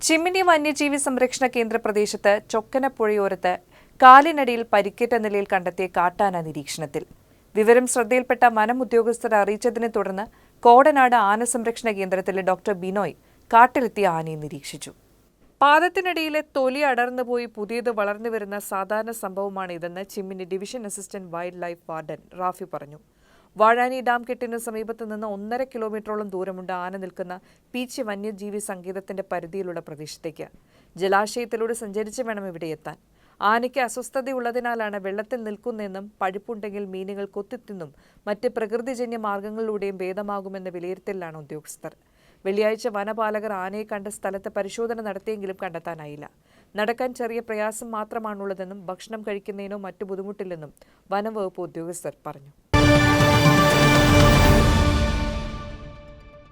ചിമ്മിനി വന്യജീവി സംരക്ഷണ കേന്ദ്ര പ്രദേശത്ത് ചൊക്കനപ്പുഴയോരത്ത് കാലിനടിയിൽ പരിക്കേറ്റ നിലയിൽ കണ്ടെത്തിയ കാട്ടാന നിരീക്ഷണത്തിൽ. വിവരം ശ്രദ്ധയിൽപ്പെട്ട വനം ഉദ്യോഗസ്ഥർ അറിയിച്ചതിനെ തുടർന്ന് കോടനാട് ആന സംരക്ഷണ കേന്ദ്രത്തിലെ ഡോക്ടർ ബിനോയ് കാട്ടിലെത്തിയ ആനയെ നിരീക്ഷിച്ചു. പാദത്തിനിടയിലെ തൊലി അടർന്നുപോയി പുതിയത് വളർന്നു വരുന്ന സാധാരണ സംഭവമാണ് ഇതെന്ന് Chimmini division assistant wildlife warden Rafi പറഞ്ഞു. വാഴാനി ഡാം കെട്ടിന് സമീപത്ത് നിന്ന് ഒന്നര കിലോമീറ്ററോളം ദൂരമുണ്ട് ആന നിൽക്കുന്ന പീച്ചി വന്യജീവി സങ്കേതത്തിന്റെ പരിധിയിലുള്ള പ്രദേശത്തേക്ക്. ജലാശയത്തിലൂടെ സഞ്ചരിച്ച് വേണം ഇവിടെ എത്താൻ. ആനയ്ക്ക് അസ്വസ്ഥതയുള്ളതിനാലാണ് വെള്ളത്തിൽ നിൽക്കുന്നതെന്നും പഴുപ്പുണ്ടെങ്കിൽ മീനുകൾ കൊത്തിത്തിന്നും മറ്റ് പ്രകൃതിജന്യ മാർഗങ്ങളിലൂടെയും ഭേദമാകുമെന്ന വിലയിരുത്തലിലാണ് ഉദ്യോഗസ്ഥർ. വെള്ളിയാഴ്ച വനപാലകർ ആനയെ കണ്ട സ്ഥലത്ത് പരിശോധന നടത്തിയെങ്കിലും കണ്ടെത്താനായില്ല. നടക്കാൻ ചെറിയ പ്രയാസം മാത്രമാണുള്ളതെന്നും ഭക്ഷണം കഴിക്കുന്നതിനോ മറ്റു ബുദ്ധിമുട്ടില്ലെന്നും വനംവകുപ്പ് ഉദ്യോഗസ്ഥർ പറഞ്ഞു.